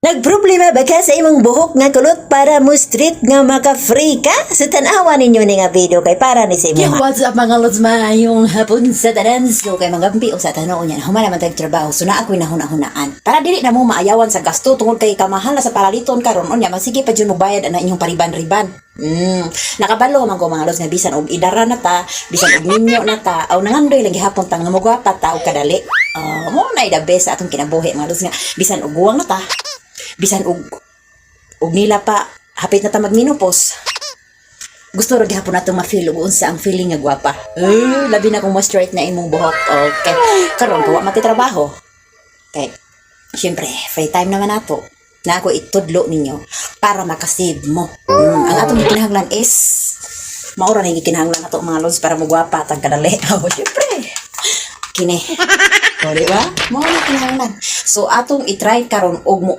Nagproblema ba ka sa imong buhok nga kulot para mo street nga maka-free ka? Sa tanawa ninyo ni nga video kay para ni sa imong what's up mga lods? Maayong hapon sa tanan. So kay mga gampi o sa tanaw niya humana man tag trabaho. So na ako'y nahuna-hunaan. Para dili na mo maayawan sa gasto tungod kay kamahal na sa paraliton karon. Unya magsige pa jud mo bayad ana inyong pariban-riban. Mm, nakabalo man ko mga lods nga bisan og idara na ta, bisan og ninyo na ta, aw nangandoy lang gihapon ta nga mogwapa ta og kadali. Ah, mo na the best sa atong kinabuhi mga lods nga bisan og guwang na ta, bisan og og nila pa hapit na ta magminopos. Gusto ro gihapon nato ma-feel ug unsa ang feeling nga gwapa. Eh, labi na kung ma-straight na imong buhok. Okay. Karon wa matitrabaho. Okay. Siyempre, free time naman nato. Na ako itudlo ninyo para makasave mo. Mm, ang atong kinahanglan is maura na gikinahanglan ato mga lods para magwapa tag kadali. Oh, siyempre. Kini. O, di ba? Mo na kinahanglan. So, atong i-try karon og mo